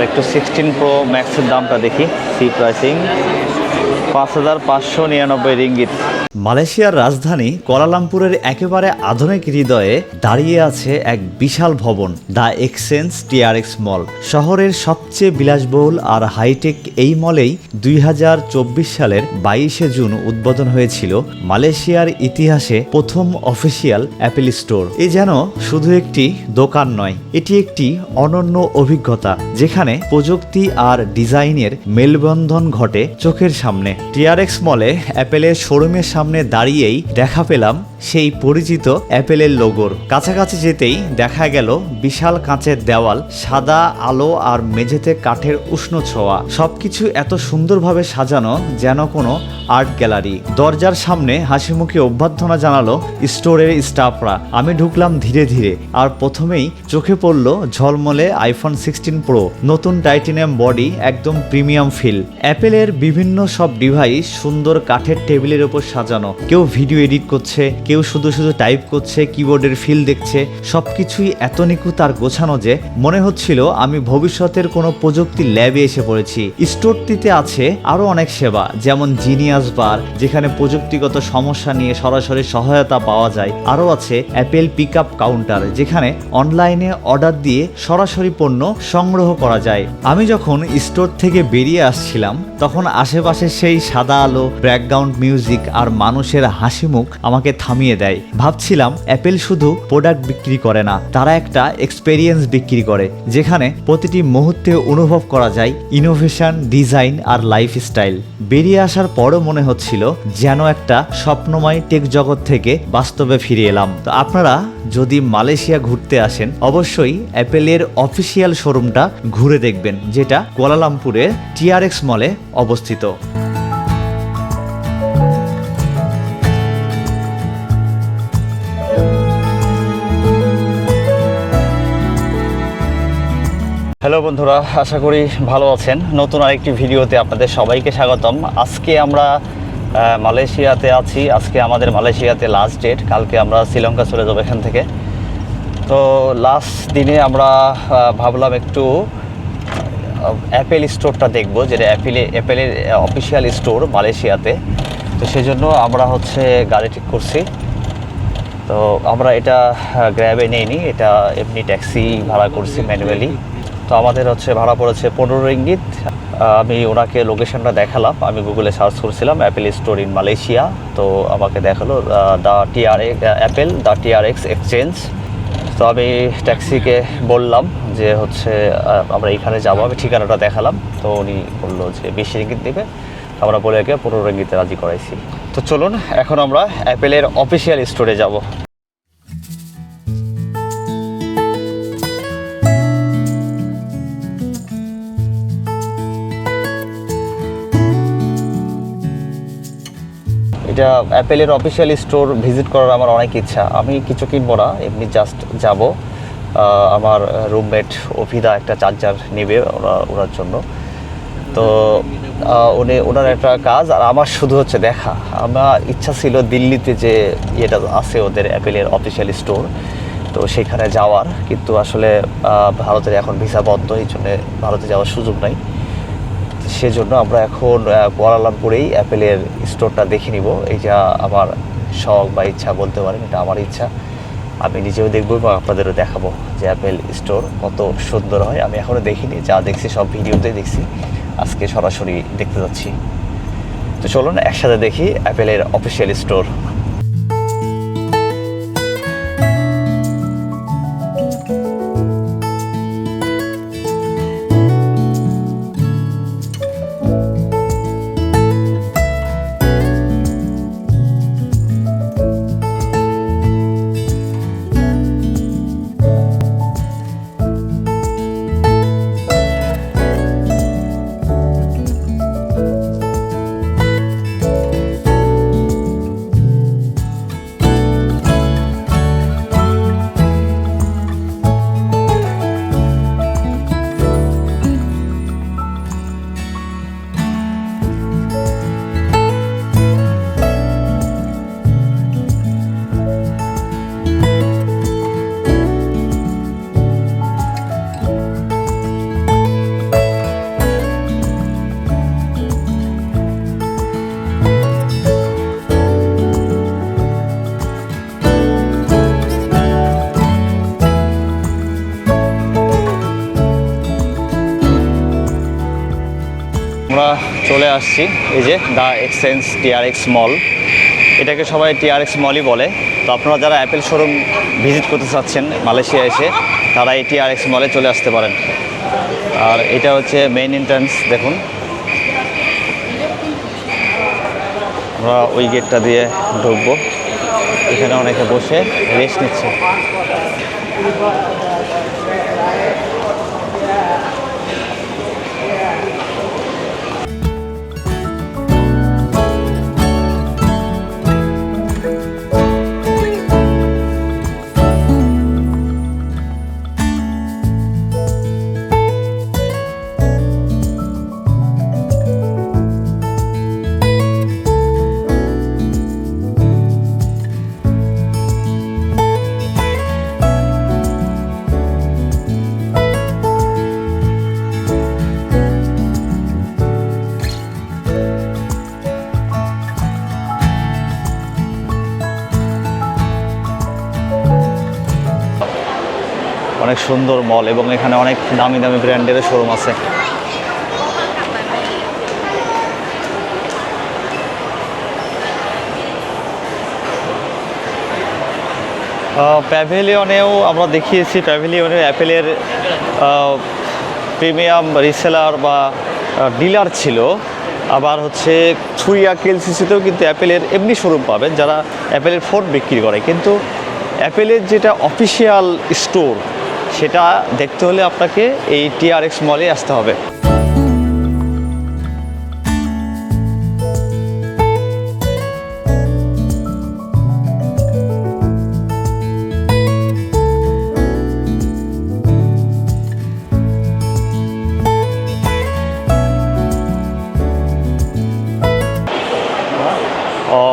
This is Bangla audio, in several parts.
আর একটু সিক্সটিন প্রো ম্যাক্সের দামটা দেখি সি প্রাইসিং পাঁচ হাজার পাঁচশো নিরানব্বই রিঙ্গিত। মালয়েশিয়ার রাজধানী কোয়ালালামপুরের একেবারে আধুনিক হৃদয়ে দাঁড়িয়ে আছে এক বিশাল ভবন, দ্য এক্সচেঞ্জ টিআরএক্স মল। শহরের সবচেয়ে বিলাসবহুল আর হাইটেক এই মলেই দুই হাজার চব্বিশ সালের বাইশে জুন উদ্বোধন হয়েছিল মালয়েশিয়ার ইতিহাসে প্রথম অফিসিয়াল অ্যাপেল স্টোর। এ যেন শুধু একটি দোকান নয়, এটি একটি অনন্য অভিজ্ঞতা, যেখানে প্রযুক্তি আর ডিজাইনের মেলবন্ধন ঘটে চোখের সামনে। টিআরএক্স মলে অ্যাপেলের শোরুমের সামনে দাঁড়িয়েই দেখা পেলাম সেই পরিচিত অ্যাপেলের লোগোর। কাছাকাছি যেতেই দেখা গেল বিশাল কাঁচের দেওয়াল, সাদা, আলো আর মেঝেতে কাঠের উষ্ণ ছোঁয়া। সবকিছু এত সুন্দরভাবে সাজানো যেন কোনো আর্ট গ্যালারি। দরজার সামনে হাসি মুখে অভ্যর্থনা জানালো স্টোরের স্টাফরা। আমি ঢুকলাম ধীরে ধীরে আর প্রথমেই চোখে পড়ল ঝলমলে আইফোন সিক্সটিন প্রো, নতুন টাইটেনিয়াম বডি, একদম প্রিমিয়াম ফিল। অ্যাপেলের বিভিন্ন সব ডিভাইস সুন্দর কাঠের টেবিলের ওপর সাজানো কেউ ভিডিও এডিট করছে, কেউ শুধু শুধু টাইপ করছে কিবোর্ডের ফিল দেখছে। সবকিছুই এত নিখুঁত আর গোছানো যে মনে হচ্ছিল আমি ভবিষ্যতের কোনো প্রযুক্তি ল্যাবে এসে পড়েছি। স্টোরটিতে আছে আরও অনেক সেবা, যেমন জিনিয়াস বার যেখানে প্রযুক্তিগত সমস্যা নিয়ে সরাসরি সহায়তা পাওয়া যায়। আরও আছে অ্যাপেল পিক আপ কাউন্টার যেখানে অনলাইনে অর্ডার দিয়ে সরাসরি পণ্য সংগ্রহ করা যায়। আমি যখন স্টোর থেকে বেরিয়ে আসছিলাম, তখন আশেপাশে সেই সাদা আলো ব্যাকগ্রাউন্ড মিউজিক আর মানুষের হাসি মুখ আমাকে থামিয়ে দেয়। ভাবছিলাম অ্যাপেল শুধু প্রোডাক্ট বিক্রি করে না, তারা একটা এক্সপেরিয়েন্স বিক্রি করে, যেখানে প্রতিটি মুহূর্তে অনুভব করা যায় ইনোভেশন ডিজাইন আর লাইফস্টাইল বেরিয়ে আসার পরও মনে হচ্ছিল যেন একটা স্বপ্নময় টেক জগৎ থেকে বাস্তবে ফিরে এলাম। তো আপনারা যদি মালয়েশিয়া ঘুরতে আসেন, অবশ্যই অ্যাপেলের অফিসিয়াল শোরুমটা ঘুরে দেখবেন, যেটা কুয়ালালামপুরের টিআরএক্স মলে অবস্থিত। হ্যালো বন্ধুরা, আশা করি ভালো আছেন। নতুন আরেকটি ভিডিওতে আপনাদের সবাইকে স্বাগতম। আজকে আমরা মালয়েশিয়াতে আছি। আজকে আমাদের মালয়েশিয়াতে লাস্ট ডেট কালকে আমরা শ্রীলঙ্কা চলে যাব এখান থেকে। তো লাস্ট দিনে আমরা ভাবলাম একটু অ্যাপেল স্টোরটা দেখব, যেটা অ্যাপেলে অ্যাপেলের অফিসিয়াল স্টোর মালয়েশিয়াতে। তো সেই জন্য আমরা হচ্ছে গাড়ি ঠিক করছি। তো আমরা এটা গ্র্যাবে নেইনি। এটা এমনি ট্যাক্সি ভাড়া করছি ম্যানুয়ালি তো আমাদের হচ্ছে ভাড়া পড়েছে পনেরো রিঙ্গিত। আমি ওনাকে লোকেশনটা দেখালাম। আমি গুগলে সার্চ করছিলাম অ্যাপেল স্টোর ইন মালয়েশিয়া তো আমাকে দেখাল the TR Apple the TR X exchange তো আমি ট্যাক্সিকে বললাম যে হচ্ছে আমরা এখানে যাব। আমি ঠিকানাটা দেখালাম। তো উনি বলল যে বিশ রিঙ্গিত দেবে। আমরা বলে একে পনেরো রিঙ্গিতে রাজি করাইছি। তো চলুন, এখন আমরা অ্যাপেলের অফিসিয়াল স্টোরে যাব। এটা অ্যাপেলের অফিসিয়াল স্টোর ভিজিট করার আমার অনেক ইচ্ছা। আমি কিছু কিনবো না, এমনি জাস্ট যাব। আমার রুমমেট অভিদা একটা চার্জার নেবে ওরা, ওনার জন্য। তো উনি, ওনার একটা কাজ, আর আমার শুধু হচ্ছে দেখা। আমার ইচ্ছা ছিল দিল্লিতে যে ইয়েটা আছে ওদের অ্যাপেলের অফিসিয়াল স্টোর তো সেখানে যাওয়ার। কিন্তু আসলে ভারতের এখন ভিসা বন্ধ, এই জন্যে ভারতে যাওয়ার সুযোগ নাই। সেজন্য আমরা এখন কুয়ালালামপুরেই অ্যাপেলের স্টোরটা দেখে নিব। এইটা আমার শখ বা ইচ্ছা বলতে পারেন, এটা আমার ইচ্ছা। আমি নিজেও দেখব এবং আপনাদেরও দেখাবো যে অ্যাপেল স্টোর কত সুন্দর হয়। আমি এখনও দেখিনি, যা দেখছি সব ভিডিওতেই দেখছি। আজকে সরাসরি দেখতে যাচ্ছি। তো চলুন, একসাথে দেখি অ্যাপেলের অফিসিয়াল স্টোর আসছি, এই যে দ্য এক্সচেঞ্জ টিআরএক্স মল। এটাকে সবাই টিআরএক্স মলই বলে। তো আপনারা যারা অ্যাপেল শোরুম ভিজিট করতে চাচ্ছেন মালয়েশিয়া এসে, তারা এই টিআরএক্স মলে চলে আসতে পারেন। আর এটা হচ্ছে মেইন এন্ট্রান্স দেখুন। আমরা ওই গেটটা দিয়ে ঢুকবো। এখানে অনেকে বসে রেস্ট নিচ্ছে। সুন্দর মল এবং এখানে অনেক দামি দামি ব্র্যান্ডের শোরুম আছে। প্যাভিলিয়নেও আমরা দেখিয়েছি প্যাভিলিয়নে অ্যাপেলের প্রিমিয়াম রিসেলার বা ডিলার ছিল। আবার হচ্ছে ছুইয়া কেলসিসিতেও কিন্তু অ্যাপেলের এমনি শোরুম পাবেন যারা অ্যাপেলের ফোন বিক্রি করে। কিন্তু অ্যাপেলের যেটা অফিসিয়াল স্টোর সেটা দেখতে হলে আপনাকে এই টিআরএক্স মলে আসতে হবে। ও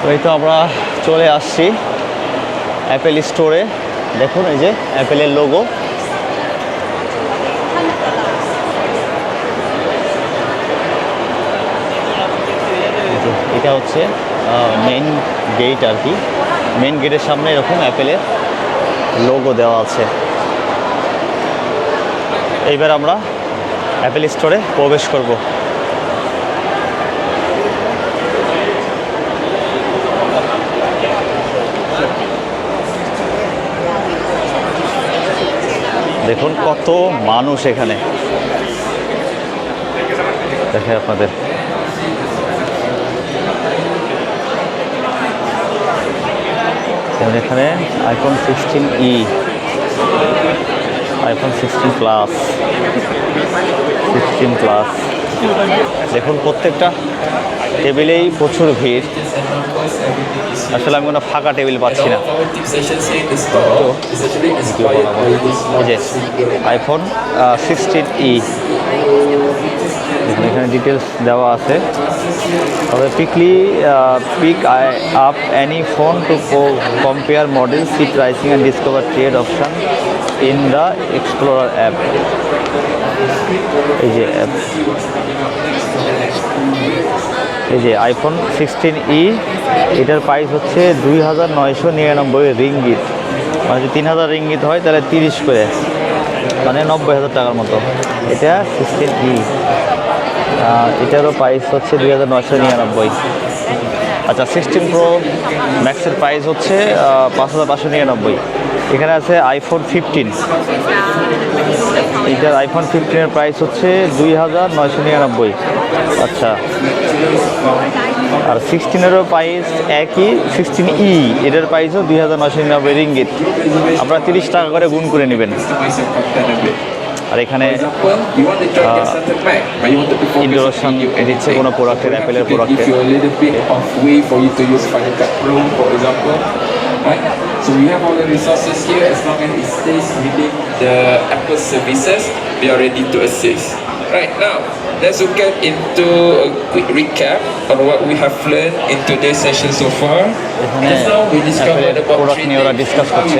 তো এই তো আমরা চলে আসছি অ্যাপেল স্টোরে দেখুন, এই যে অ্যাপেলের লোগো এটা হচ্ছে মেইন গেট আর কি। মেইন গেটের সামনে এরকম অ্যাপেলের লোগো দেওয়া আছে। এইবার আমরা অ্যাপেল স্টোরে প্রবেশ করব। দেখুন কত মানুষ এখানে। দেখে আপনাদের। এখানে iPhone sixteen E iPhone sixteen plus sixteen plus দেখুন প্রত্যেকটা টেবিলেই প্রচুর ভিড়। আসলে আমি কোনো ফাঁকা টেবিল পাচ্ছি না। আইফোন সিক্সটিন ই এখানে ডিটেলস দেওয়া আছে। তবে পিকলি pick I up any phone to compare model see pricing and discover trade option in the explorer app এই যে অ্যাপ এই যে আইফোন সিক্সটিন ই এটার প্রাইস হচ্ছে দুই হাজার নয়শো নিরানব্বই রিঙ্গিত। মানে যদি তিন হাজার রিঙ্গিত হয়, তাহলে তিরিশ করে। মানে নব্বই হাজার টাকার মতো। এটা সিক্সটিন ই এটারও প্রাইস হচ্ছে দুই হাজার নয়শো নিরানব্বই। আচ্ছা সিক্সটিন প্রো ম্যাক্সের প্রাইস হচ্ছে পাঁচ হাজার পাঁচশো নিরানব্বই। এখানে আছে আইফোন ফিফটিন এটার আইফোন ফিফটিনের প্রাইস হচ্ছে দুই হাজার নয়শো নিরানব্বই। আচ্ছা। আর সিক্সটিনেরও প্রাইস একই সিক্সটিন ই এটার প্রাইসও দুই হাজার নয়শো নিরানব্বই রিঙ্গিত। আপনারা তিরিশ টাকা করে গুণ করে নেবেন। আর এখানে দিচ্ছে কোনো প্রোডাক্টের অ্যাপেলের প্রোডাক্টের So we have all the resources here. As long as it stays within the Apple services, we are ready to assist. Right now, let's look at into a quick recap on what we have learned in today's session so far. Product নিয়ে ওরা. ডিসকাস করছে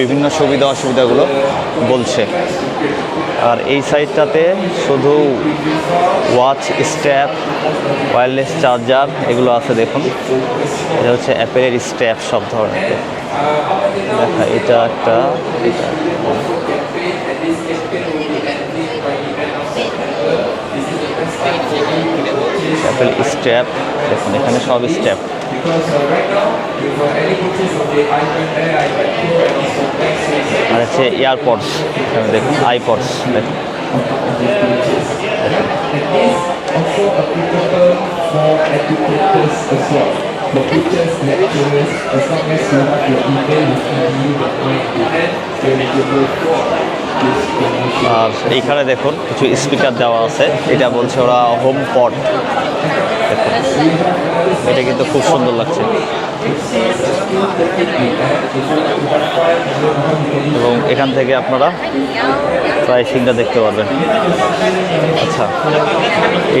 বিভিন্ন সুবিধা অসুবিধাগুলো বলছে আর এই সাইডটাতে শুধু ওয়াচ স্ট্যাপ ওয়্যারলেস চার্জার এগুলো আছে দেখুন এটা হচ্ছে অ্যাপেলের স্ট্যাপ সব ধরনের দেখা, এটা একটা অ্যাপেল স্ট্যাপ দেখুন, এখানে সব স্ট্যাপ আর হচ্ছে এয়ারপডস। এখানে দেখুন, আইপডস। দেখুন। For teachers, lecturers, as long as you have your email you with you, the point you're eligible for. আর এইখানে দেখুন কিছু স্পিকার দেওয়া আছে এটা বলছে ওরা হোম পড এটা কিন্তু খুব সুন্দর লাগছে এবং এখান থেকে আপনারা প্রাইসিংটা দেখতে পারবেন আচ্ছা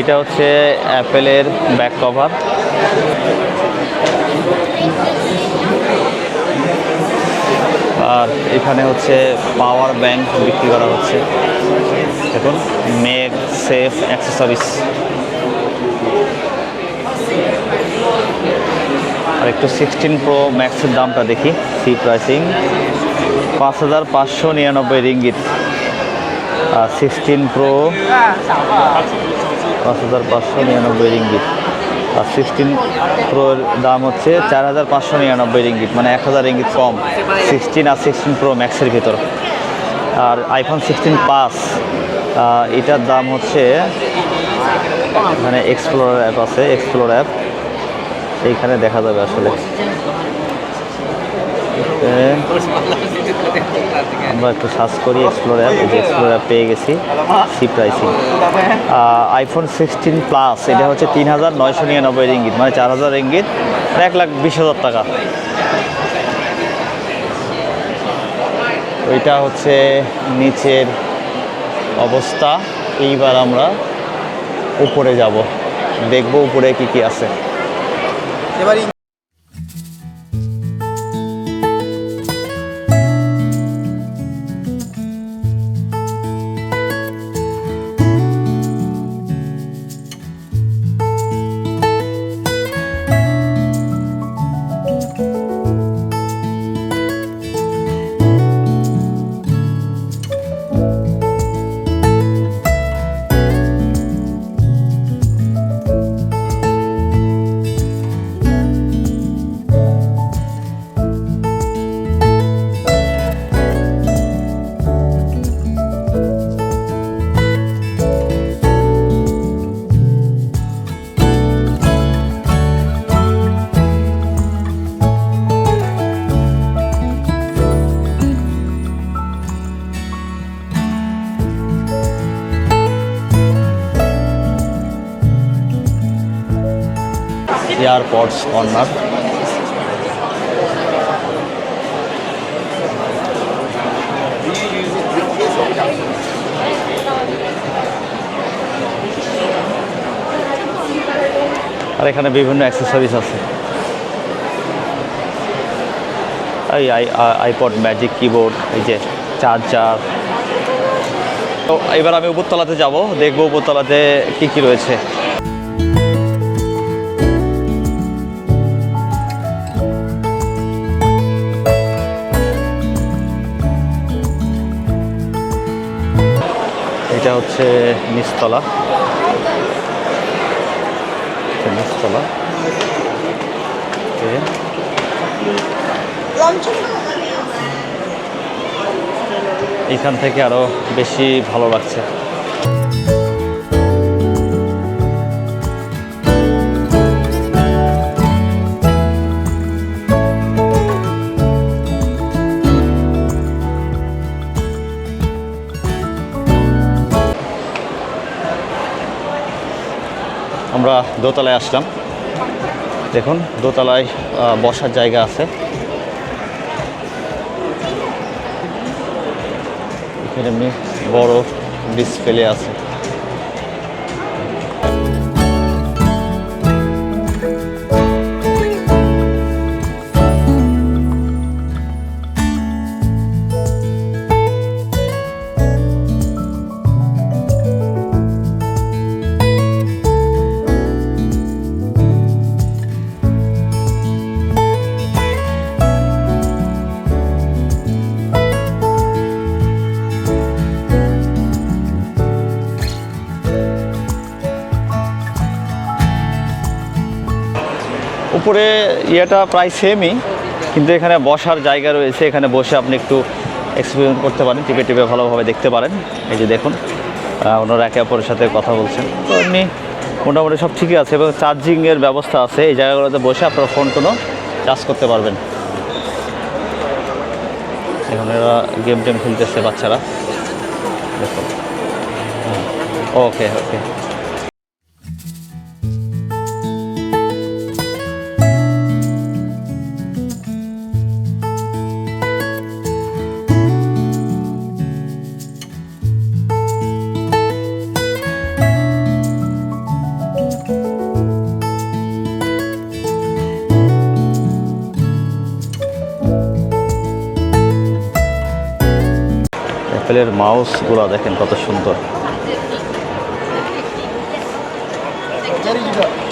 এটা হচ্ছে অ্যাপেলের ব্যাক কভার আর এখানে হচ্ছে পাওয়ার ব্যাংক বিক্রি করা হচ্ছে। দেখুন মেক সেফ, অ্যাক্সেসরিজ। আর একটু সিক্সটিন প্রো ম্যাক্সের দামটা দেখি, সি প্রাইসিং। পাঁচ হাজার পাঁচশো নিরানব্বই রিঙ্গিত। আর সিক্সটিন প্রো পাঁচ হাজার পাঁচশো নিরানব্বই রিঙ্গিত। আর সিক্সটিন প্রোর দাম হচ্ছে চার হাজার পাঁচশো নিরানব্বই রিঙ্গিত মানে এক হাজার রিঙ্গিত কম সিক্সটিন আর সিক্সটিন প্রো ম্যাক্সের ভিতর। আর আইফোন সিক্সটিন পাস এটার দাম হচ্ছে এখানে এক্সপ্লোর অ্যাপ আছে এক্সপ্লোর অ্যাপ এইখানে দেখা যাবে আসলে। আমরা একটু সার্চ করি এক্সপ্লোর অ্যাপ যে এক্সপ্লোর অ্যাপ পেয়ে গেছি see pricing iPhone sixteen plus এটা হচ্ছে তিন হাজার নয়শো নিরানব্বই রিঙ্গিত মানে চার হাজার রিঙ্গিত এক লাখ বিশ হাজার টাকা। ওইটা হচ্ছে নিচের অবস্থা। এইবার আমরা উপরে যাব, দেখব উপরে কি কি আছে। AirPods corner. আর এখানে বিভিন্ন অ্যাক্সেসরিজ আছে। এই আই আইপড ম্যাজিক কিবোর্ড এই যে চার্জার তো এবার আমি উপরতলাতে যাব, দেখব উপরতলাতে কি কি রয়েছে। হচ্ছে নিচতলা। নিচতলা। এখান থেকে আরও বেশি ভালো লাগছে। দোতলায় আসলাম। দেখুন দোতলায় বসার জায়গা আছে। এখানে বড় ডিসপ্লে আছে। উপরে ইয়েটা প্রায় সেমই কিন্তু এখানে বসার জায়গা রয়েছে। এখানে বসে আপনি একটু এক্সপেরিমেন্ট করতে পারেন, টিপে টিপে ভালোভাবে দেখতে পারেন। এই যে দেখুন ওনারা একে অপরের সাথে কথা বলছেন। তো এমনি মোটামুটি সব ঠিকই আছে এবং চার্জিংয়ের ব্যবস্থা আছে। এই জায়গাগুলোতে বসে আপনার ফোন টোনও চার্জ করতে পারবেন। এখন এরা গেম টেম খেলতেছে বাচ্চারা। দেখুন। ওকে ওকে। অ্যাপেলের মাউসগুলো দেখেন কত সুন্দর।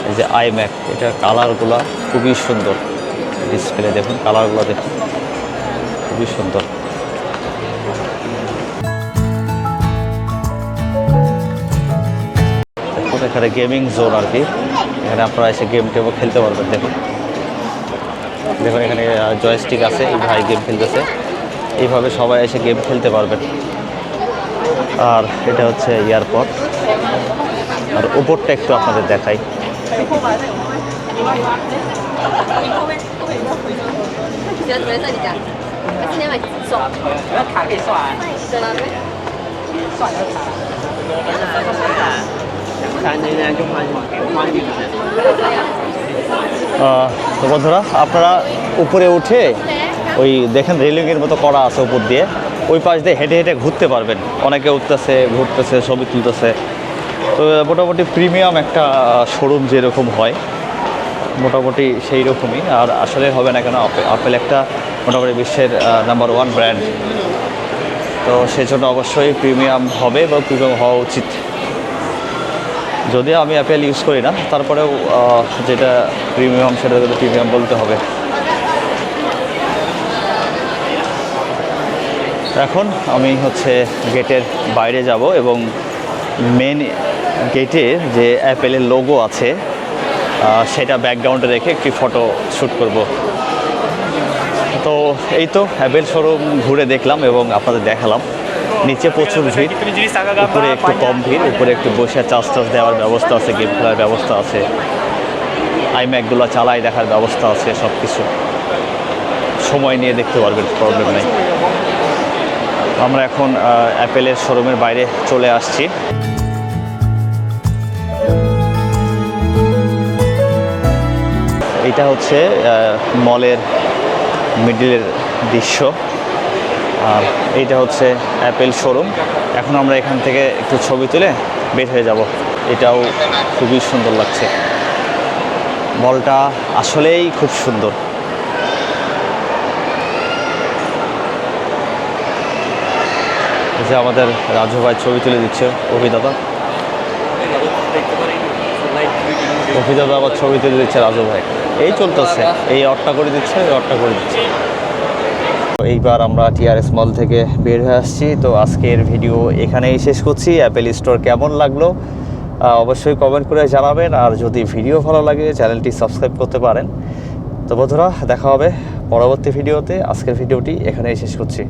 এই যে আইম্যাক এটা কালারগুলো খুবই সুন্দর। ডিসপ্লে দেখুন কালারগুলো দেখুন, খুবই সুন্দর। এখানে গেমিং জোন আর কি। এখানে আপনারা এসে গেম টেমও খেলতে পারবেন, দেখুন। দেখুন এখানে জয়স্টিক আছে, এই ভাই গেম খেলতেছে। এইভাবে সবাই এসে গেম খেলতে পারবেন। আর এটা হচ্ছে এয়ারপোর্ট। আর উপরটা একটু আপনাদের দেখাই। বন্ধুরা, আপনারা উপরে উঠে ওই দেখেন রেলিংয়ের মতো করা আছে উপর দিয়ে। ওই পাশ দিয়ে হেঁটে হেঁটে ঘুরতে পারবেন। অনেকে উঠতেছে, ঘুরতেছে, ছবি তুলতেছে। তো মোটামুটি প্রিমিয়াম একটা শোরুম যেরকম হয়, মোটামুটি সেই রকমই আর আসলে হবে না কেন, আপে- আপেল একটা মোটামুটি বিশ্বের নাম্বার ওয়ান ব্র্যান্ড তো সেজন্য অবশ্যই প্রিমিয়াম হবে বা প্রিমিয়াম হওয়া উচিত। যদিও আমি অ্যাপেল ইউজ করি না, তারপরেও যেটা প্রিমিয়াম সেটা প্রিমিয়াম বলতে হবে। এখন আমি হচ্ছে গেটের বাইরে যাব এবং মেন গেটে যে অ্যাপেলের লোগো আছে সেটা ব্যাকগ্রাউন্ডে রেখে একটি ফটো শ্যুট করব। তো এই তো অ্যাপেল শোরুম ঘুরে দেখলাম এবং আপনাদের দেখালাম। নিচে প্রচুর ভিড় উপরে একটু কম ভিড় উপরে একটু বসে চার্জ টার্জ দেওয়ার ব্যবস্থা আছে গেম খেলার ব্যবস্থা আছে। আইম্যাকগুলো চালাই দেখার ব্যবস্থা আছে সব কিছু সময় নিয়ে দেখতে পারবেন প্রবলেম নেই। আমরা এখন অ্যাপেলের শোরুমের বাইরে চলে আসছি। এটা হচ্ছে মলের মিডিলের দৃশ্য। আর এইটা হচ্ছে অ্যাপেল শোরুম এখন আমরা এখান থেকে একটু ছবি তুলে বের হয়ে যাব। এটাও খুবই সুন্দর লাগছে। মলটা আসলেই খুব সুন্দর। যে আমাদের রাজু ভাই ছবি তুলে দিচ্ছে অভিদাদা অভিদাদা আবার ছবি তুলে দিচ্ছে রাজু ভাই। এই চলতেছে, এই অটটা করে দিচ্ছে, এই অটটা করে দিচ্ছে। এইবার আমরা টিআরএস মল থেকে বের হয়ে আসছি। তো আজকের ভিডিও এখানেই শেষ করছি। অ্যাপেল স্টোর কেমন লাগল অবশ্যই কমেন্ট করে জানাবেন। আর যদি ভিডিও ভালো লাগে, চ্যানেলটি সাবস্ক্রাইব করতে পারেন। তো বন্ধুরা, দেখা হবে পরবর্তী ভিডিওতে আজকের ভিডিওটি এখানেই শেষ করছি।